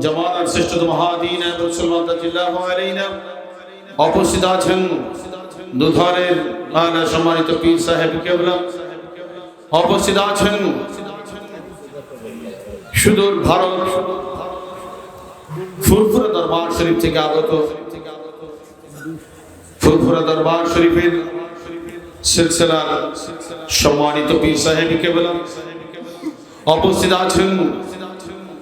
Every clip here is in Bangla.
জামানার শ্রেষ্ঠ মহাদিন উপস্থিত আছেন দুধরের সম্মানিত পীর সাহেব কেবলা। উপস্থিত আছেন সুদূর ভারত, ফুরফুরা দরবার শরীফ থেকে আগত, ফুরফুরা দরবার শরীফের সিলসিলার সম্মানিত পীর সাহেব কেবলা। উপস্থিত আছেন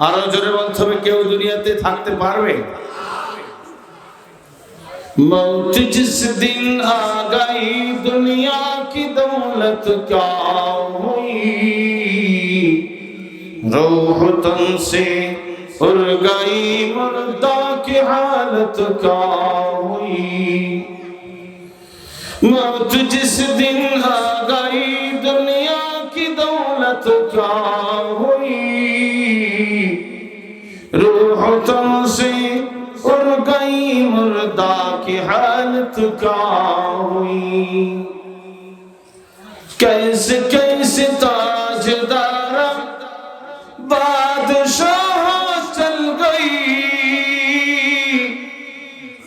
আরও জোরে বলতে হবে, কেউ দুনিয়াতে থাকতে পারবে? মৌত জিস দিন আ গই দুনিয়া কি দৌলত ক্যা হুই? রোহ তন সে উর গই মুর্দা কি হালত ক্যা হুই? মৌত জিস দিন আ গাই দুনিয়া কি দৌলত ক্যা मुर्दा की हालत क्या हुई कैसे कैसे ताजदारा बादशाह चल गई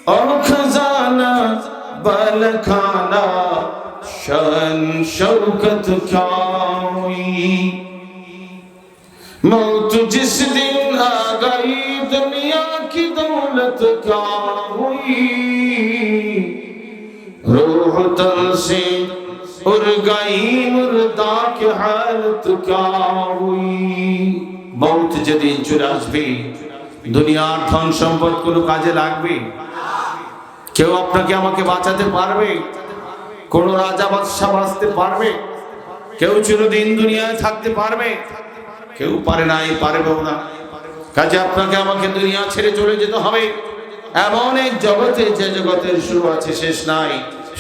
और खजाना बल खाना शन शौकत क्या हुई मौत जिस दौलत क्या हुई रूह तन से उड़ गई मुर्दा की हालत क्या हुई মৌত যেদিন চলে আসবে দুনিয়ার ধন সম্পদ কোনো কাজে লাগবে কেউ আপনাকে আমাকে বাঁচাতে পারবে কোন রাজা বাদশাহ বাঁচতে পারবে কেউ চিরদিন দুনিয়ায় থাকতে পারবে কেউ পারে নাই পারবেও না কাজে আপনাকে আমাকে দুনিয়া ছেড়ে চলে যেতে হবে এমন এক জগতে যে জগতের শুরু আছে, শেষ নাই।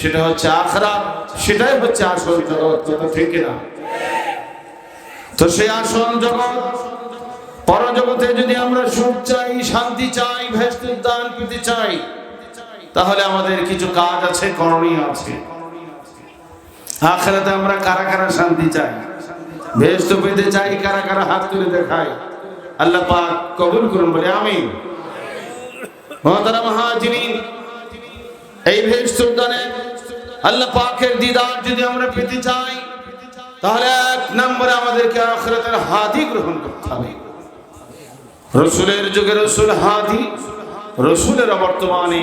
সেটা হচ্ছে আখরা সেটাই হচ্ছে আসল জগৎ কথা ঠিক না। তো সেই আসল জগৎ, পরজগতে যদি আমরা সুখ চাই, শান্তি চাই, ভেস্তুর দান পেতে চাই, তাহলে আমাদের কিছু কাজ আছে, করণীয় আছে। আখেরাতে আমরা কারা কারা শান্তি চাই? ভেস্ত পেতে চাই, কারা কারা হাত তুলে দেখায়? আল্লাহ পাক কবুল করুন, বলে আমি মহতারা মহাজিনিন, এই দানে আল্লাহ পাকের দিদার যদি আমরা পেতে চাই, তাহলে এক নম্বরে আমাদেরকে আখেরাতের হাদি গ্রহণ করতে হবে। রসুলের যুগে রসুল হাদি, রসুলের বর্তমানে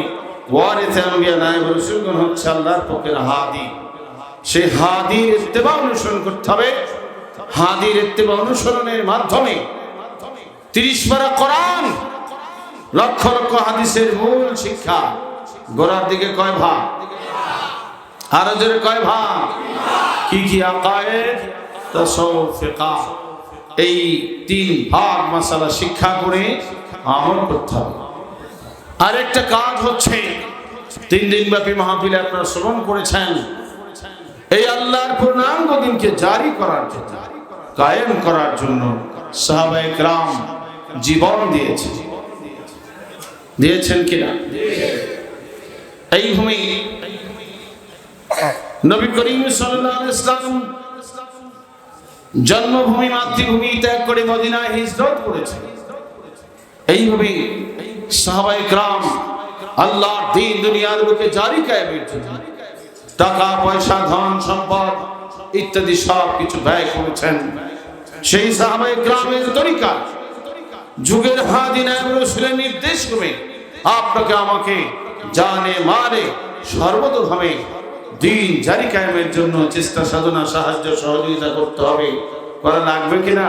ওয়ারিথে আম্বিয়া নায়েব হচ্ছে আল্লাহর হাদি। সেই হাদির ইত্তেবা অনুসরণ করতে হবে। হাদির ইত্তেবা অনুসরণের মাধ্যমে তিরিশ পারা কোরআন লক্ষ লক্ষ হাদিসের মূল শিক্ষা। গোড়ার দিকে কয় ভাগ? আরও জোরে কয় ভাগ? কি কি এই তিন ভাগ মাসালা শিক্ষা করে আমল করতে হবে। আরেকটা কাজ হচ্ছে, তিন দিন ব্যাপী মাহফিলে আপনারা শ্রবণ করেছেন। এই আল্লাহর পূর্ণাঙ্গ দিনকে জারি করার জন্য, কায়েম করার জন্য সাহাবায়ে রাম জীবন দিয়েছে। দিয়েছেন কিনা? এই ভূমি নবী করিম সাল্লাম জন্মভূমি, মাতৃভূমি ত্যাগ করে মদিনায় হিজরত করেছে ভূমি সাহাবাই গ্রাম আল্লাহ দিন দুনিয়ার লোকে জারি কায়েমের টাকা, পয়সা, ধন, সম্পদ ইত্যাদি সব কিছু ব্যয় করেছেন। সেই সাহাবাই গ্রামের তরিকা যুগের হাদিন রসুলের নির্দেশ করে আপনাকে আমাকে জানে মারে সর্বতভাবে দিন জারি কায়েমের জন্য চেষ্টা, সাধনা, সাহায্য, সহযোগিতা করতে হবে। করা লাগবে কিনা?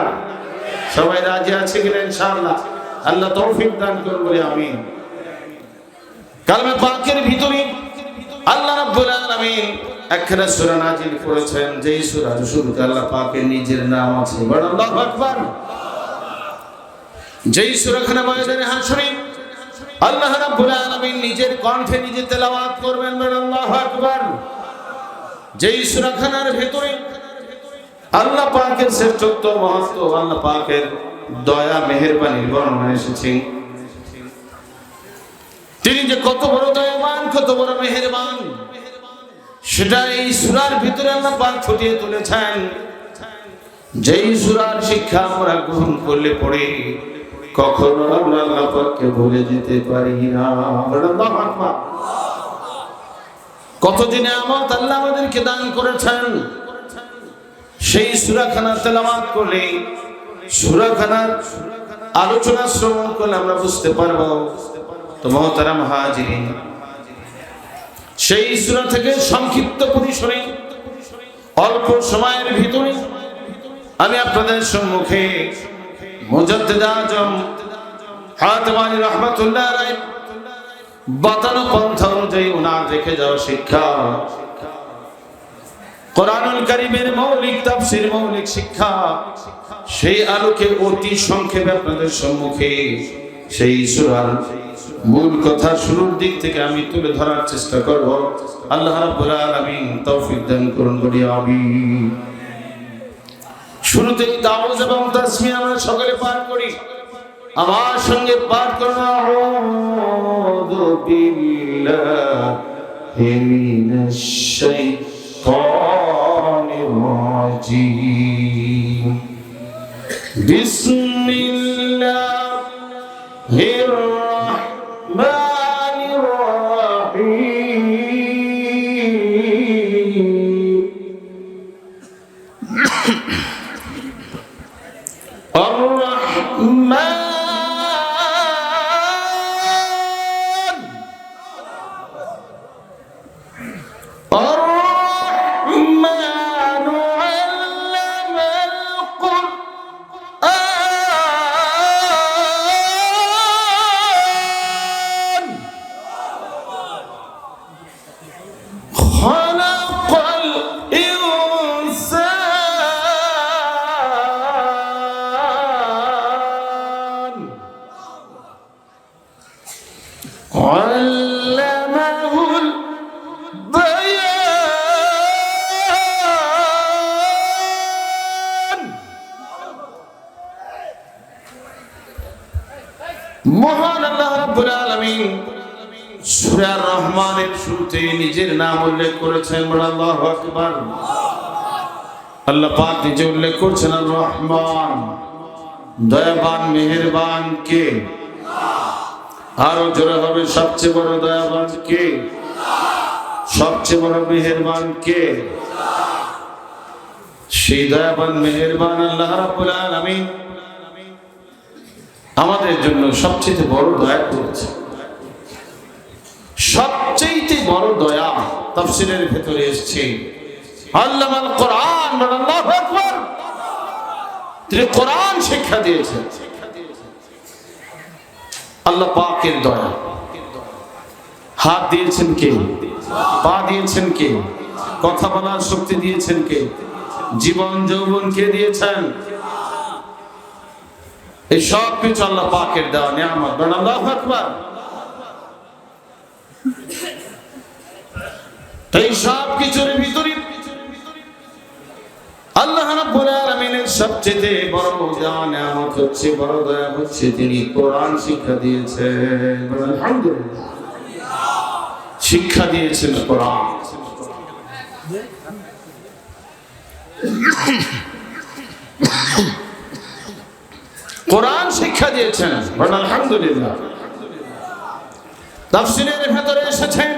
সবাই রাজি আছে কিনা ইনশাআল্লাহ? আল্লাহ তৌফিক দান করুন বলে আমিন। কালমে পাকের ভিতরে আল্লাহ রাব্বুল আলামিন একখানা সূরা নাজিল করেছেন, যেই সূরার শুরুতে আল্লাহ পাকের নিজের নাম আছে। বড় আল্লাহু আকবার। যেই সূরাখানা ময়দানে হাসরে আল্লাহ রাব্বুল আলামিন নিজের কণ্ঠে নিজে তেলাওয়াত করবেন আল্লাহু আকবার। যেই সূরাখানার ভেতরে আল্লাহ পাকের শ্রেষ্ঠত্ব, মহত্ব, আল্লাহ পাকের দয়া মেহেরবানির বর্ণনা এসেছে। তিনি যে কত বড় দয়াবান, কত বড় মেহেরবান, সেটা এই সুরার ভিতরে আল্লাহ পাক ফুটিয়ে তুলেছেন। যেই সুরার শিক্ষা আমরা গ্রহণ করলে পড়ে কখনো আমরা আল্লাহ পাককে ভুলে যেতে পারি না আল্লাহু আকবার। কত দিনে আমার আল্লাহ আমাদেরকে দান করেছেন সেই সুরাখানা তেলাওয়াত করলে সুরাখানার আলোচনা শ্রবণ করলে আমরা বুঝতে পারব তো মহতারাম হাজিরিন সেই সুরা থেকে সংক্ষিপ্ত পরিসরে অল্প সময়ের ভিতরে আমি আপনাদের সম্মুখে অনুযায়ী ওনার যাওয়া শিক্ষা। মৌলিক মৌলিক শিক্ষা, সেই অতি সংক্ষেপে আপনাদের সম্মুখে সেই সূরার মূল কথা শুরুর দিক থেকে আমি তুলে ধরার চেষ্টা করব। আল্লাহ রাব্বুল তৌফিক দান করুন বলি শুরুতেই তাওয়াজ এবং তাসমিয়া আমরা সকলে পাঠ করি। আমার সঙ্গে পাঠ করুন। আউযু বিল্লাহি মিনাশ শাইতানির রাজীম। করেছেন আকবার। আল্লাহ পাক উল্লেখ করছেন রহমান, দয়াবান, মেহেরবান কে? আরও জোরে হবে, সবচেয়ে বড় দয়াবান কে? সবচেয়ে বড় মেহেরবান কে? সেই দয়াবান, মেহেরবান আল্লাহ আমাদের জন্য সবচেয়ে বড় দয়া করেছে। সবচেয়ে বড় দয়া তাফসিরের ভেতরে এসেছে। তিনি কোরআন শিক্ষা দিয়েছেন। আল্লাহ পাকের দয়া। হাত দিয়েছেন কে? পা দিয়েছেন কে? কথা বলার শক্তি দিয়েছেন কে? জীবন, যৌবন কে দিয়েছেন? এই সব কিছু আল্লাহ পাকের দেওয়া নিয়ামত। আল্লাহু আকবার। এই সব কিছুর ভিতরে আল্লাহ রাব্বুল আলামিনের সবচেয়ে বড় নিয়ামত হচ্ছে, বড় দয়া হচ্ছে তিনি কোরআন শিক্ষা দিয়েছেন। আলহামদুলিল্লাহ। শিক্ষা দিয়েছেন কোরআন। কোরআন শিক্ষা দিয়েছেন। আলহামদুলিল্লাহ। তাফসীরের ভেতরে এসেছেন।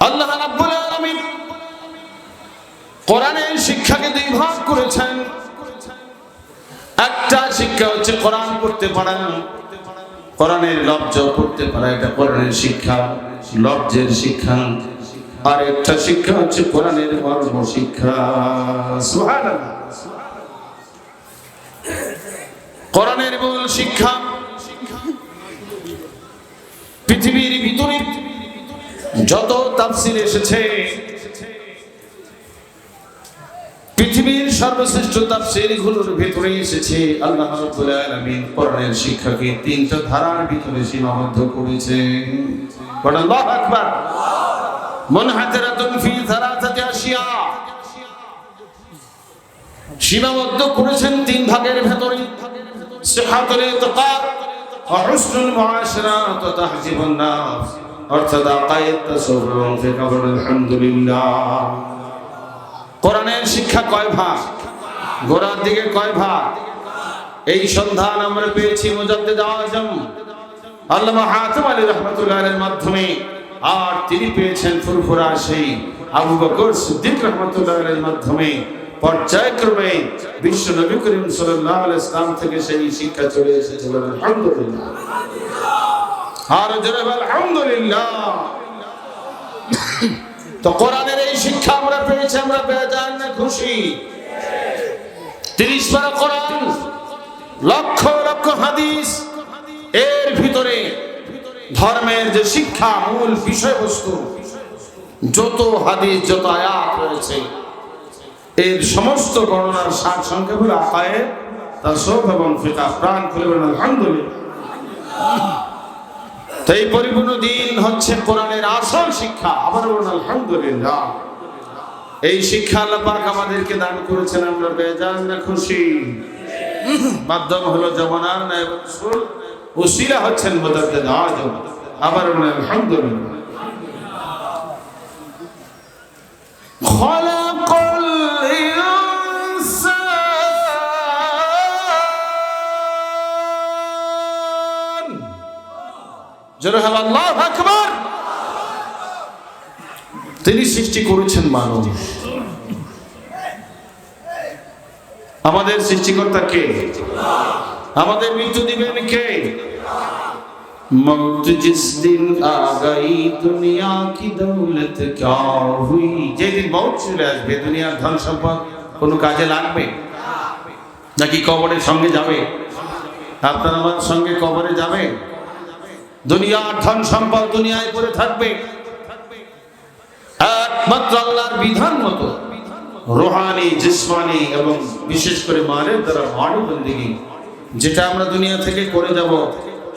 আল্লাহ রাব্বুল আলামিন কোরআনের শিক্ষাকে দুই ভাগ করেছেন। একটা শিক্ষা হচ্ছে কোরআন পড়তে পারা। কোরআনের লব্জ পড়তে পারা, এটা কোরআনের শিক্ষা, লব্জের শিক্ষা। আর একটা শিক্ষা হচ্ছে কোরআনের মর্ম শিক্ষা। সুবহানাল্লাহ। কোরআনের মূল শিক্ষা পৃথিবীর ভিতরে যত তাফসির এসেছে, পৃথিবীর সর্বশ্রেষ্ঠ তাফসীরগুলোর ভেতরে এসেছে আল্লাহ রাব্বুল আলামিন কোরআনের শিক্ষাকে তিনটা ধারার ভিতরে সীমাবদ্ধ করেছে। বলেন, আল্লাহু আকবার। মুনহাতিরাতুন ফি সালাসাতি আশিয়া। সীমাবদ্ধ করেছেন তিন ভাগের ভেতরে। সিহাতুল ইতিকাদ ওয়া হুসনুল মুআশারা ওয়া তাহজিবুন নাফস অর্থাৎ আকায়েদ তাসাউফ এবং শিক্ষা কয় ভাগ? গোড়ার দিকে কয় ভাগ? এই সন্ধান আমরা পেয়েছি মুজাদ্দিদ আজম। আল্লামা হাতিম আলী রহমতুল্লাহ এর মাধ্যমে। আর তিনি পেয়েছেন ফুরফুরা সেই আবু বকর সিদ্দিক রহমতুল্লাহ এর মাধ্যমে। পর্যায়ক্রমে বিশ্ব নবী করিম আলাইহি ইসলাম থেকে সেই শিক্ষা চলে এসেছে বলেন আলহামদুলিল্লাহ। আর জোরে আলহামদুলিল্লাহ। তো কোরআনের এই শিক্ষা আমরা পেয়েছি, আমরা বেজান না খুশি। তিরিশ পারা কোরআন, লক্ষ লক্ষ হাদিস, এর ভিতরে ধর্মের যে শিক্ষা মূল বিষয়বস্তু, যত হাদিস, যত আয়াত রয়েছে এর সমস্ত গণনার সার সংখ্যা হলো আকায়ে তাসব এবং ফিকা প্রাণ খুলে বলেন, আলহামদুলিল্লাহ। তো এই পরিপূর্ণ দিন হচ্ছে কোরআনের আসল শিক্ষা। আবার বলুন, আলহামদুলিল্লাহ। এই শিক্ষা আল্লাহ পাক আমাদেরকে দান করেছেন, আমরা বেজান না খুশি। মাধ্যম হলো জমানার নায়ব রাসূল উসিলা হচ্ছেন মুদাদ্দিদ আজম। আবার বলুন, আলহামদুলিল্লাহ। তিনি সৃষ্টি করেছেন মানুষ আমাদের সৃষ্টিকর্তা কে? আমাদের মৃত্যু দিবেন কে? মৌত জিস দিন আগাই, দুনিয়া কি দৌলত ক্যা হুই? যেদিন মৌত চলে আসবে, দুনিয়ার ধন সম্পদ কোনো কাজে লাগবে? নাকি কবরের সঙ্গে যাবে? আপনার আমার সঙ্গে কবরে যাবে? দুনিয়ার ধন সম্পদ দুনিয়ায় পড়ে থাকবে। একমাত্র আল্লাহর বিধান মতো রোহানি, জিসমানি এবং বিশেষ করে মানের দ্বারা মানি বন্দিগি যেটা আমরা দুনিয়া থেকে করে যাব,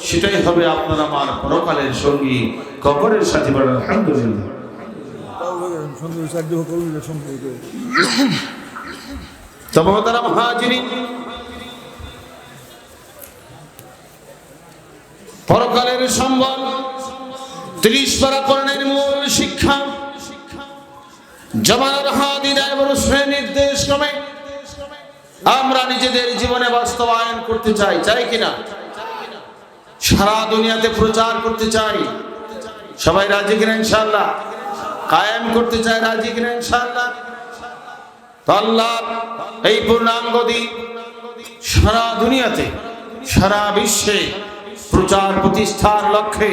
সেটাই হবে আপনার আমার পরকালের সঙ্গী, কবরের সাথী বলেন আলহামদুলিল্লাহ। তবে তারা মহাজিনী পরকালের সম্বল, ত্রিশ পারা করণের মূল শিক্ষা, জমানার হাদি রায়বরসের নির্দেশ ক্রমে আমরা নিজেদের জীবনে বাস্তবায়ন করতে চাই চাই কিনা সারা দুনিয়াতে প্রচার করতে চাই। সবাই রাজি কিনা ইনশাল্লাহ কায়েম করতে চাই, রাজি কিনা ইনশাল্লাহ আল্লাহ, এই পূর্ণাঙ্গ দিন সারা দুনিয়াতে, সারা বিশ্বে প্রচার প্রতিষ্ঠার লক্ষ্যে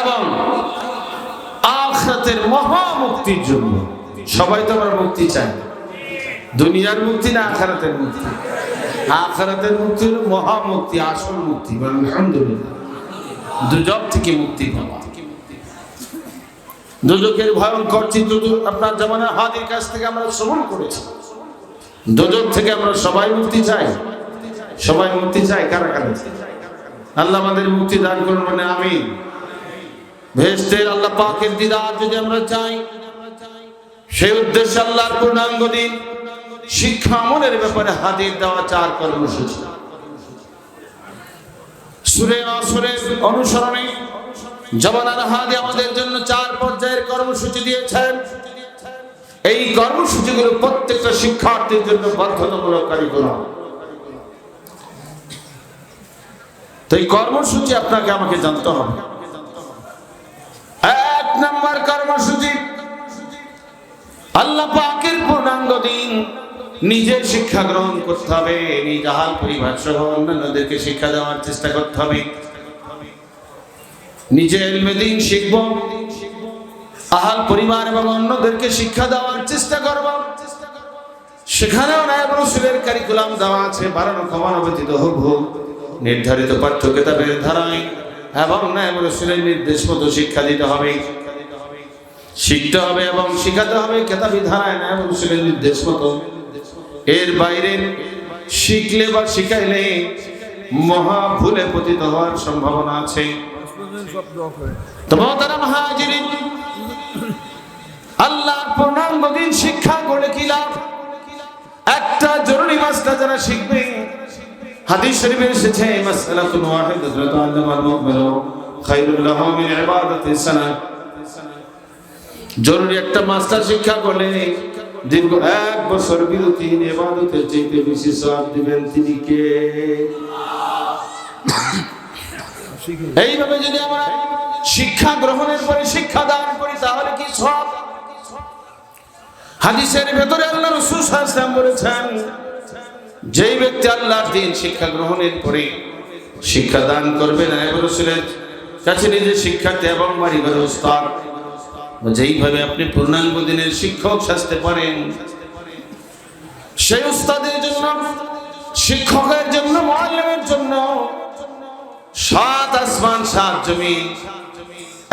এবং আখরাতের মহা মুক্তির জন্য সবাই তো আমরা মুক্তি চাই দুনিয়ার মুক্তি না আখারাতের মুক্তি? আখারাতের মুক্তি হলো মহা মুক্তি আসল মুক্তি। আলহামদুলিল্লাহ। দুজক থেকে মুক্তি পাওয়া। দুজকের ভয়ঙ্কর চিত্র আপনার জামানের হাদির কাছ থেকে আমরা শ্রবণ করেছি। দুজক থেকে আমরা সবাই মুক্তি চাই। সবাই মুক্তি চাই কারা কারা? আল্লাহ আমাদের মুক্তি দান করুন মানে আমি ভেস্তের আল্লাহ পাকের দিদার যদি আমরা চাই, সেই উদ্দেশ্যে আল্লাহর পূর্ণাঙ্গ দিন, শিক্ষা আমলের ব্যাপারে হাজির দেওয়া চার কর্মসূচি সুরে আসরের অনুসরণে জবানার হাদি আমাদের জন্য চার পর্যায়ের কর্মসূচি দিয়েছেন। এই কর্মসূচিগুলো প্রত্যেকটা শিক্ষার্থীর জন্য বাধ্যতামূলক কারিকুলাম। তো এই কর্মসূচি আপনাকে আমাকে জানতে হবে। এক নম্বর কর্মসূচি, আল্লাহ পাকের পূর্ণাঙ্গ দিন নিজের শিক্ষা গ্রহণ করতে হবে, নিজ আহাল পরিবার সহ অন্যান্যদেরকে শিক্ষা দেওয়ার চেষ্টা করতে হবে। নিজে এলমে দিন শিখব, আহাল পরিবার এবং অন্যদেরকে শিক্ষা দেওয়ার চেষ্টা করব। সেখানেও নায়ব রসুলের কারিকুলাম দেওয়া আছে বাড়ানো কমানো ব্যতীত হোক হোক নির্ধারিত পাঠ্য কেতাবের ধারায়। এবং নায়ব রসুলের নির্দেশ মতো শিক্ষা দিতে হবে। শিখতে হবে এবং শিখাতে হবে কেতাবি ধারায় না এবং সেটা নির্দেশ মতো। এর বাইরে শিখলে বা শিখাইলে মহা ভুলে পতিত হওয়ার সম্ভাবনা আছে। শিক্ষা কি লাভ? একটা জরুরি মাসটা যারা শিখবে হাদিস শরীফে এসেছে মাসআলাতুন ওয়াহিদাতুন তাআল্লামাল মুকমিনু খায়রুল লাহু মিন ইবাদাতি সানা জরুরি একটা মাস্টার শিক্ষা করলে দীর্ঘ এক বছর বিরতি ইবাদতের চাইতে বেশি সওয়াব দিবেন তিনি কে? এইভাবে যদি আমরা শিক্ষা গ্রহণের পরে শিক্ষা দান করি, তাহলে কি সব হাদিসের ভেতরে আল্লাহ রসুল সাল্লাম বলেছেন যেই ব্যক্তি আল্লাহর দিন শিক্ষা গ্রহণের পরে শিক্ষা দান করবে, না রসুলের কাছে নিজের শিক্ষার্থী এবং বাড়িঘরের উস্তাদ যেইভাবে আপনি পূর্ণাঙ্গ দিনের শিক্ষক সাজতে পারেন, সেই উস্তাদের জন্য, শিক্ষকের জন্য মহাল্যের জন্য সাত আসমান, সাত জমি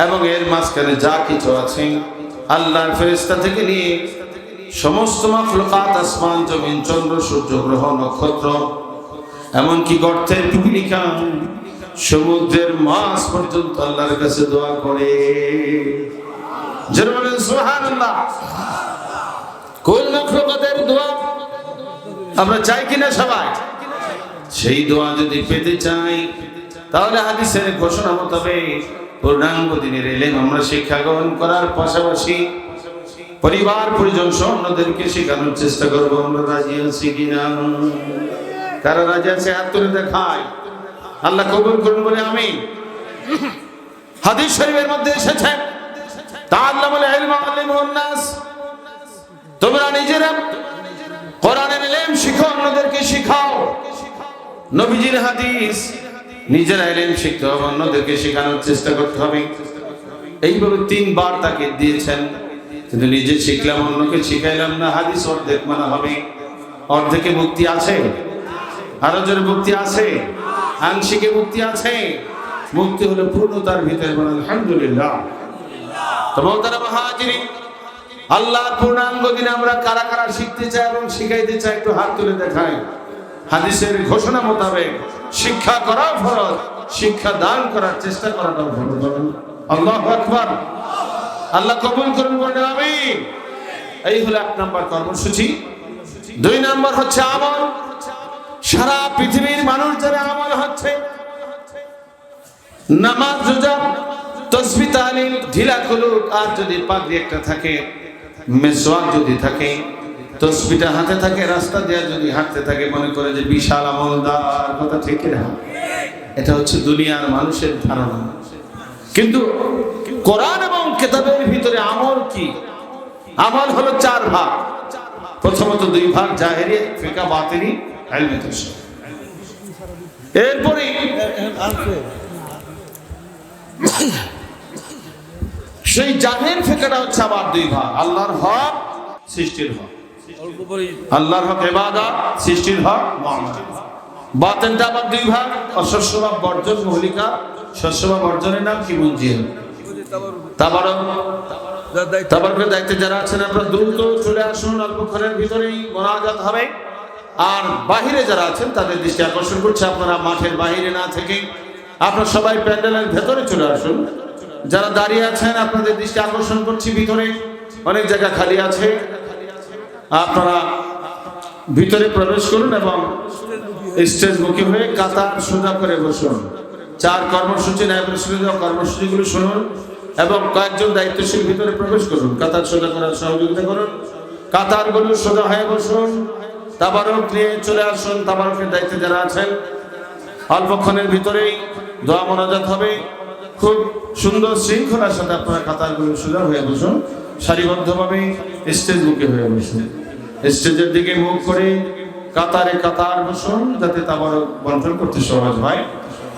এবং এর মাঝখানে যা কিছু আছে, আল্লাহর ফেরেস্তা থেকে নিয়ে সমস্ত মাফলকাত আসমান, জমিন, চন্দ্র, সূর্য, গ্রহ, নক্ষত্র, এমনকি গর্তের পিপিলিকা, সমুদ্রের মাছ পর্যন্ত আল্লাহর কাছে দোয়া করে। কোন মাফলকাতের দোয়া আমরা চাই কিনা সবাই? সেই দোয়া যদি পেতে চাই, তাহলে হাদিসের ঘোষণা মোতাবেক পূর্ণাঙ্গ দিনের এলেম আমরা শিক্ষা গ্রহণ করার পাশাপাশি পরিবার পরিজন সহ অন্যদেরকে শেখানোর চেষ্টা করব আমরা, রাজি আছি কিনা? কারা রাজি আছে? হাত তুলে দেখায় আল্লাহ কবুল করুন বলে আমি হাদিস শরীফের মধ্যে এসেছে, তা আল্লাহ বলে নাস। তোমরা নিজেরা কোরআনের ইলম শিখো, অন্যদেরকে শিখাও। নবীজির হাদিস, নিজেরা এলেন শিখতে হবে, অন্যদেরকে শেখানোর চেষ্টা করতে হবে। এইভাবে তিনবার তাকে দিয়েছেন। কিন্তু নিজে শিখলাম, অন্যকে শিখাইলাম না, হাদিস অর্ধেক মানা হবে, অর্ধেকে মুক্তি আছে? আরও জোরে মুক্তি আছে? আংশিকে মুক্তি আছে? মুক্তি হলো পূর্ণতার ভিতরে বলেন আলহামদুলিল্লাহ। তোমার তারা মহাজিরি আল্লাহর পূর্ণাঙ্গ দিনে আমরা কারা কারা শিখতে চাই এবং শিখাইতে চাই একটু হাত তুলে দেখাই। হাদিসের ঘোষণা মোতাবেক শিক্ষা করা ফরজ, শিক্ষা দান করার চেষ্টা করাটাও ফরজ আল্লাহ আকবার। আল্লাহ কবুল করুন বলেন আমি এই হলো এক নাম্বার কর্মসূচি। দুই নাম্বার হচ্ছে আমল। সারা পৃথিবীর মানুষ যারা আমল হচ্ছে। নামাজ, রোজা, তসবি তালিল ঢিলা কুলুক, আর যদি পাগড়ি একটা থাকে মেসওয়াক যদি থাকে, তসবিটা হাতে থাকে, রাস্তা দেওয়া যদি হাঁটতে থাকে, মনে করে যে বিশাল আমলদার, কথা ঠিক এটা হচ্ছে দুনিয়ার মানুষের ধারণা। কিন্তু কোরআন এবং কেতাবের ভিতরে আমল কি? আমল হলো চার ভাগ। প্রথমত দুই ভাগ জাহেরি ফিকা বাতিনি এরপরে সেই জাহের ফেকাটা হচ্ছে আবার দুই ভাগ। আল্লাহর হক, সৃষ্টির হক। আল্লাহর হক ইবাদত, সৃষ্টির হক বাতেনটা আবার দুই ভাগ। অশস্য বা বর্জন মহলিকা শস্য বা বর্জনের নাম কি মুঞ্জিল? তাবার তারপর দায়িত্ব যারা আছেন আপনারা দ্রুত চলে আসুন অল্পক্ষণের ভিতরেই মোনাজাত হবে। আর বাহিরে যারা আছেন তাদের দৃষ্টি আকর্ষণ করছে। আপনারা মাঠের বাহিরে না থেকে আপনারা সবাই প্যান্ডেলের ভেতরে চলে আসুন। যারা দাঁড়িয়ে আছেন আপনাদের দৃষ্টি আকর্ষণ করছি ভিতরে। অনেক জায়গা খালি আছে। আপনারা ভিতরে প্রবেশ করুন এবং স্টেজ মুখী হয়ে কাতার সোজা করে বসুন। চার কর্মসূচি ন্যায় পরিষদের কর্মসূচিগুলো শুনুন। এবং কয়েকজন দায়িত্বশীল ভিতরে প্রবেশ করুন। কাতার সোজা করার সহযোগিতা করুন। কাতারগুলো সোজা হয়ে বসুন। তাবারক নিয়ে চলে আসুন। তাবারকের দায়িত্বে যারা আছেন অল্পক্ষণের ভিতরেই দোয়া মোনাজাত হবে। খুব সুন্দর শৃঙ্খলার সাথে আপনারা কাতারগুলো সোজা হয়ে বসুন। সারিবদ্ধভাবে স্টেজ মুখে হয়ে বসুন। স্টেজের দিকে মুখ করে কাতারে কাতার বসুন, যাতে তাবার বন্টন করতে সহজ হয়।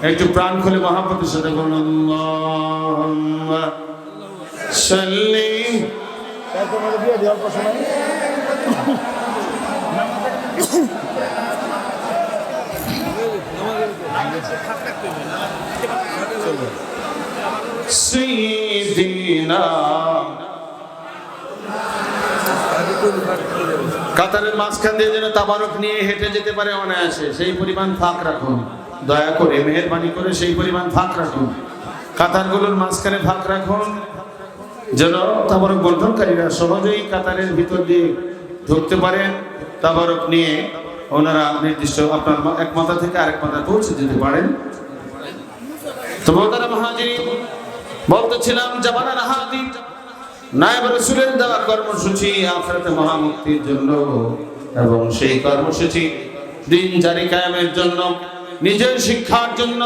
একটু প্রাণ খুলে মহাপ্রতির সাথে বলুন কাতারের মাঝখান দিয়ে যেন তাবারক নিয়ে হেঁটে যেতে পারে অনায়াসে, সেই পরিমাণ ফাঁক রাখুন। দয়া করে মেহেরবানি করে সেই পরিমাণ ফাঁক রাখুন। কাতারগুলোর মাঝখানে ফাঁক রাখুন। যেন তাবারক বন্টনকারীরা সহজেই কাতারের ভিতর দিয়ে ঢুকতে পারেন। তাবারক নিয়ে ওনারা নির্দিষ্ট আপনার এক মাথা থেকে আরেক মাথা পৌঁছে যেতে পারেন। তো মোহতারা মহাজির বলতেছিলাম জামানার হাদি, নায়ব রসুলের দেওয়া কর্মসূচি আখরাতে মহামুক্তির জন্য এবং সেই কর্মসূচি দিন জারি কায়েমের জন্য। নিজের শিক্ষার জন্য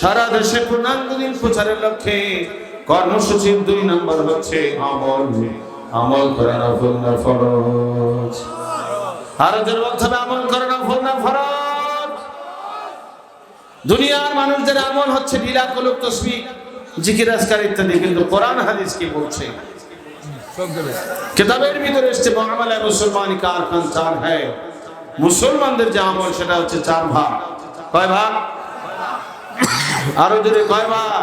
সারা দেশে পূর্ণাঙ্গ দিন প্রচারের লক্ষ্যে কর্মসূচির দুই নম্বর হচ্ছে আমল। আমল করা নফল না ফরজ। আরও জোর বলতে হবে আমল করা নফল না ফরজ। দুনিয়ার মানুষদের আমল হচ্ছে ঢিলা কলুক তসবি জিকির আজকার ইত্যাদি কিন্তু কোরআন হাদিস কি বলছে? কিতাবের ভিতরে এসছে বাংলা মুসলমান কার খান চার হ্যায় মুসলমানদের যে আমল সেটা হচ্ছে চার ভাগ। কয় ভাগ? আরও যদি কয় ভাগ?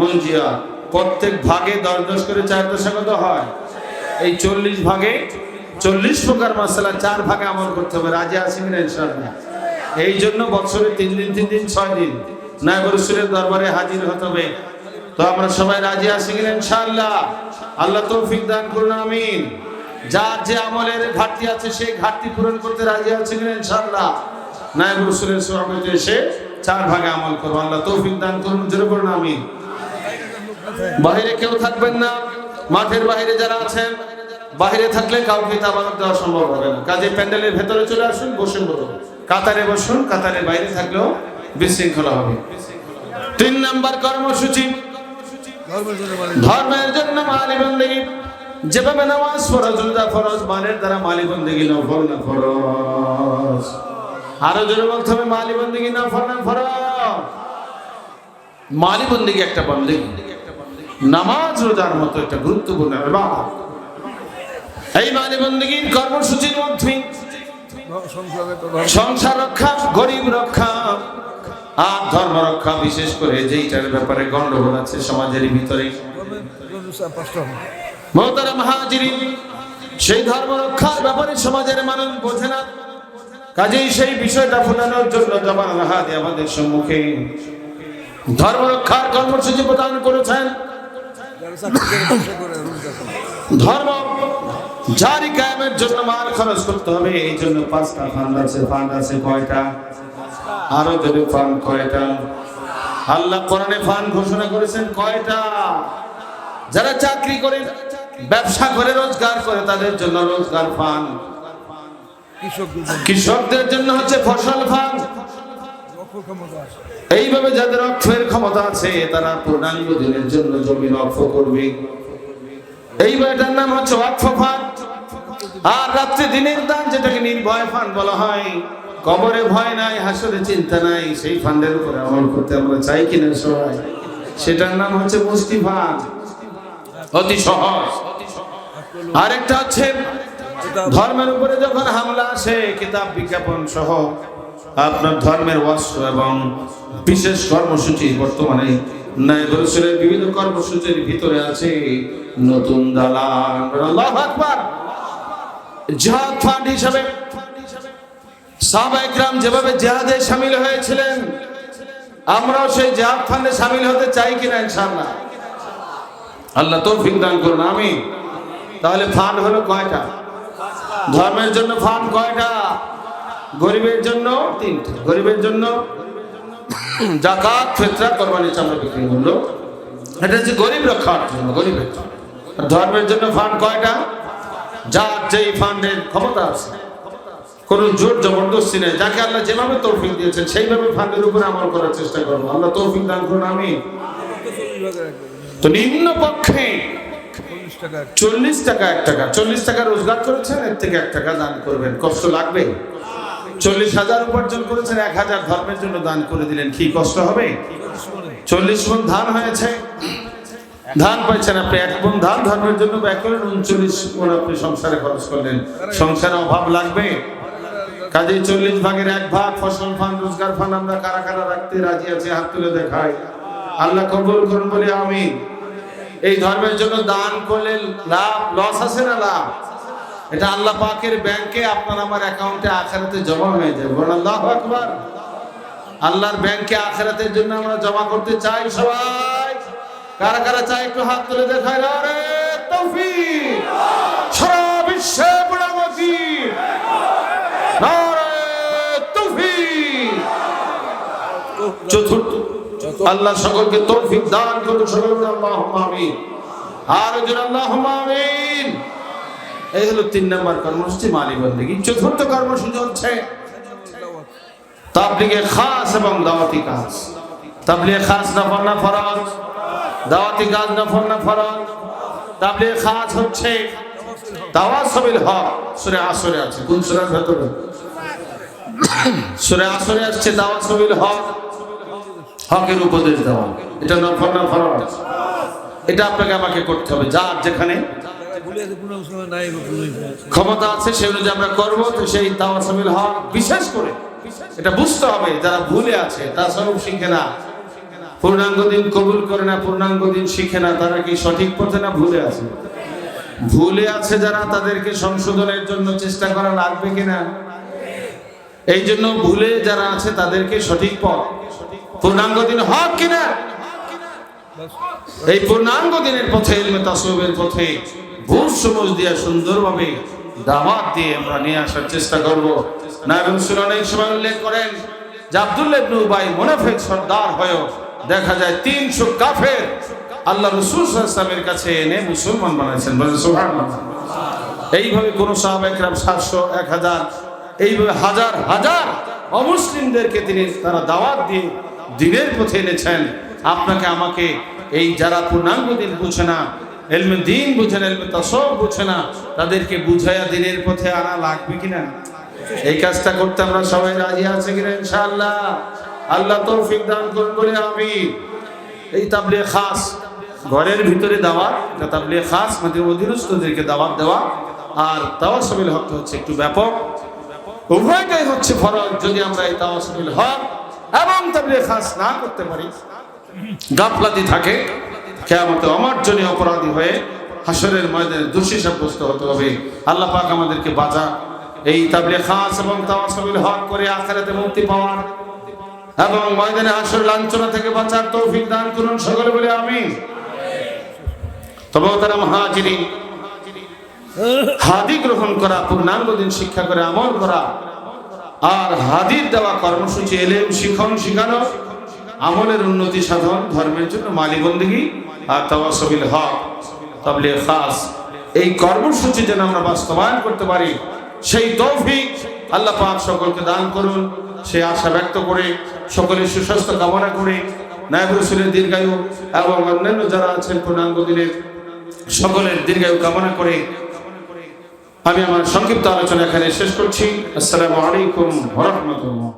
মুনজিয়াত। প্রত্যেক ভাগে দশ দশ করে চার দশাগত হয়? এই চল্লিশ ভাগে চল্লিশ প্রকার মশলা, চার ভাগে আমল করতে হবে। রাজা আসেন না ইনশাআল্লাহ? এই জন্য বছরে তিন দিন তিন দিন, ছয় দিন নায়ক রসুলের দরবারে হাজির হতে হবে। তো আমরা সবাই রাজি আছি কিনা ইনশাআল্লাহ? আল্লাহ তৌফিক দান করুন, আমিন। যার যে আমলের ঘাটতি আছে, সেই ঘাটতি পূরণ করতে রাজি আছে কিনা ইনশাআল্লাহ। নায়ক রসুলের সোহাবতে এসে চার ভাগে আমল করব। আল্লাহ তৌফিক দান করুন, জোরে করুন আমিন। বাইরে কেউ থাকবেন না, মাঠের বাইরে যারা আছেন বাইরে থাকলে কাউকে তাবাদক দেওয়া সম্ভব হবে না। কাজে প্যান্ডেলের ভেতরে চলে আসুন, বসুন বলুন কাতারে বসুন, কাতারে বাইরে থাকলেও বিশৃঙ্খলা হবে। তিন নাম্বার কর্মসূচি। ধর্মের জন্য মালি বন্দেগি যেভাবে নামাজ ফরজ রোজা ফরজ মানের দ্বারা মালি বন্দেগি নফল ফরজ আরও জোরে বলতে হবে মালি বন্দেগি ফরজ মালি একটা বন্দেগি। নামাজ রোজার মতো একটা গুরুত্বপূর্ণ এই মালি বন্দেগির কর্মসূচির মধ্যে সংসার রক্ষা, গরিব রক্ষা, আর ধর্ম রক্ষা, বিশেষ করে যেইটার ব্যাপারে গন্ডগোল আছে সমাজের ভিতরে। মহতারা মহাজিরি সেই ধর্ম রক্ষার ব্যাপারে সমাজের মানুষ বোঝে না। কাজেই সেই বিষয়টা ফোটানোর জন্য জবান রাহাদি আমাদের সম্মুখে। ধর্ম রক্ষার কর্মসূচি প্রদান করেছেন। ধর্ম জারি কায়েমের জন্য মাল খরচ করতে হবে, এই জন্য পাঁচটা ফান্ড আছে ফান্ড আছে কয়টা? আরও যদি ফান্ড কয়টা? আল্লাহ কোরআনে ফান্ড ঘোষণা করেছেন কয়টা? যারা চাকরি করে ব্যবসা করে রোজগার করে তাদের জন্য রোজগার ফান্ড কৃষকদের জন্য হচ্ছে ফসল ফান্ড এইভাবে যাদের অক্ষের ক্ষমতা আছে, তারা পূর্ণাঙ্গ দিনের জন্য জমি রক্ষ করবে। নাম হচ্ছে ওয়াকফ ফান্ড আর রাত্রে দিনের দান যেটাকে নির্ভয় ফান্ড বলা হয়, কবরে ভয় নাই, হাসরে চিন্তা নাই, সেই ফান্ডের উপরে আমল করতে আমরা চাই কিনা সবাই? সেটার নাম হচ্ছে মুস্তি ফান্ড অতি সহজ। আরেকটা হচ্ছে ধর্মের উপরে যখন হামলা আসে, কিতাব বিজ্ঞাপন সহ আপনার ধর্মের অস্ত্র এবং বিশেষ কর্মসূচি বর্তমানে নায়ক রসুলের বিভিন্ন কর্মসূচির ভিতরে আছে নতুন দালান আল্লাহু ফান্ড হিসাবে সাহাবা একরাম যেভাবে জিহাদে সামিল হয়েছিলেন, আমরাও সেই জিহাদ ফান্ডে সামিল হতে চাই কিনা ইনশাআল্লাহ। আল্লাহ তৌফিক দান করুন আমি তাহলে ফান্ড হলো কয়টা? ধর্মের জন্য ফান্ড কয়টা? গরিবের জন্য তিনটা। গরিবের জন্য জাকাত, ফেতরা, কোরবানি চামড়া বিক্রি করল এটা হচ্ছে গরিব রক্ষার জন্য, গরিবের ধর্মের জন্য ফান্ড কয়টা? যার যেই ফান্ডের ক্ষমতা আছে। কোন জোর জবরদস্তি নেই। যাকে আল্লাহ যেভাবে তৌফিক দিয়েছেন, সেইভাবে ফান্ডের উপরে আমল করার চেষ্টা করব। আল্লাহ তৌফিক দান করুন আমি তো নিম্ন পক্ষে চল্লিশ টাকা এক টাকা। চল্লিশ টাকা রোজগার করেছেন, এর থেকে এক টাকা দান করবেন। কষ্ট লাগবে? চল্লিশ হাজার উপার্জন করেছেন, এক হাজার ধর্মের জন্য দান করে দিলেন। কি কষ্ট হবে? চল্লিশ মন ধান হয়েছে। ধান পাইছেন আপনি, এক ধান ধর্মের জন্য ব্যয় করলেন উনচল্লিশ মন আপনি সংসারে খরচ করলেন। সংসারে অভাব লাগবে? কাজে চল্লিশ ভাগের এক ভাগ, ফসল ফান্ড রোজগার ফান্ড আমরা কারা কারা রাখতে রাজি আছি, হাত তুলে দেখাই। আল্লাহ কবুল করুন, বলে আমি এই ধর্মের জন্য দান করলে লাভ লস আছে না লাভ? এটা আল্লাহ পাকের ব্যাংকে আপনার আমার অ্যাকাউন্টে আখেরাতে জমা হয়ে যাবে। আল্লাহ আকবার। আল্লাহর ব্যাংকে আখেরাতের জন্য আমরা জমা করতে চাই সবাই। কারা কারা চাই একটু হাত তুলে দেখায় রে তৌফিক! সারা বিশ্বে চতুর্থ আল্লাহ সকলকে তৌফিক দান করুন সকল আল্লাহ আমিন। আর একজন আল্লাহ আমিন। এই হলো তিন নম্বর কর্মসূচি মালি বন্দী চতুর্থ কর্মসূচি হচ্ছে? তাবলিগে খাস এবং দাওয়াতি কাজ। তাবলিগে খাস নফর না ফরজ? দাওয়াতি কাজ নফর না ফরজ? তাবলিগে খাস হচ্ছে তাওয়াসবিল হক। সূরা আসরে আছে, কোন সূরার ভেতরে? সূরা আসরে আসছে তাওয়াসবিল হক। হকের উপদেশ দেওয়া। এটা নফর না ফরজ। এটা আপনাকে আমাকে করতে হবে। যার যেখানে। ক্ষমতা আছে সেই অনুযায়ী আমরা করব। তো সেই তাওয়াসামিল হক বিশেষ করে এটা বুঝতে হবে। যারা ভুলে আছে তাসরুফ শিখে না। পূর্ণাঙ্গ দিন কবুল করে না, পূর্ণাঙ্গ দিন শিখে না, তারা কি সঠিক পথে না ভুলে আছে? ভুলে আছে যারা, তাদেরকে সংশোধনের জন্য চেষ্টা করা লাগবে কিনা? এই জন্য ভুলে যারা আছে, তাদেরকে সঠিক পথ পূর্ণাঙ্গ দিন হক কিনা? এই পূর্ণাঙ্গ দিনের পথে তাসawwুফের পথে, ভুল সমজ দিয়ে সুন্দরভাবে দাওয়াত দিয়ে আমরা নিয়ে আসার চেষ্টা করব। নায়ক রাসূল অনেক সময় উল্লেখ করেন, যে আব্দুল্লাহ ইবনে উবাই সর্দার হয়েও দেখা যায় 300 কাফের আল্লাহ রাসূল আলাইহি কাছে এনে মুসলমান বানাইছেন। এইভাবে কোন সাহাবা একরাম 700 1000 এইভাবে হাজার হাজার অমুসলিমদেরকে তিনি তারা দাওয়াত দিয়ে দিনের পথে এনেছেন। আপনাকে আমাকে এই যারা পূর্ণাঙ্গ দিন বুঝে না, এলমে দিন বুঝে না, এলমে তসব বুঝে না, তাদেরকে বুঝাইয়া দিনের পথে আনা লাগবে কিনা? এই কাজটা করতে আমরা সবাই রাজি আছে কিনা ইনশাআল্লাহ? আল্লাহ তৌফিক দান করুন বলে আমি এই তাবলিগ খাস, ঘরের ভিতরে দাওয়াত, এটা তাবলিগ খাস মানে অধীনস্থদেরকে দাওয়াত দেওয়া, আর তাওয়াসবিল হক হচ্ছে একটু ব্যাপক। উভয়টাই হচ্ছে ফরজ, যদি আমরা এই তাওয়াসবিল হক এবং তাবলিগ খাস না করতে পারি। গাফলাতি থাকে। কেয়ামতে অমার্জনী অপরাধী হয়ে হাসরের ময়দানে দোষী সাব্যস্ত হতে হবে। আল্লাহ পাক আমাদেরকে বাঁচা এই তাবলিগ খাস এবং তাওয়াসবিল হক করে আখিরাতে মুক্তি পাওয়ার এবং ময়দানে হাসর লাঞ্ছনা থেকে বাঁচার তৌফিক দান করুন সকলে বলে আমিন। তবে তারা মহাজিরিন, হাদি গ্রহণ করা, পূর্ণাঙ্গ দিন শিক্ষা করে আমল করা আর হাদির দেওয়া কর্মসূচি এলেম শিখন শিখানো, আমলের উন্নতি সাধন, ধর্মের জন্য মালিবন্দিগি আর তাওয়াসবিল হক। তাবলে খাস, এই কর্মসূচি যেন আমরা বাস্তবায়ন করতে পারি, সেই তৌফিক আল্লাহ পাক সকলকে দান করুন। সে আশা ব্যক্ত করে, সকলের সুস্বাস্থ্য কামনা করে, নায়ক রসুলের দীর্ঘায়ু এবং অন্যান্য যারা আছেন পূর্ণাঙ্গ দিনের, সকলের দীর্ঘায়ু কামনা করে আমি আমার সংক্ষিপ্ত আলোচনা এখানে শেষ করছি। আসসালামু আলাইকুম রহমতুল্লাহ।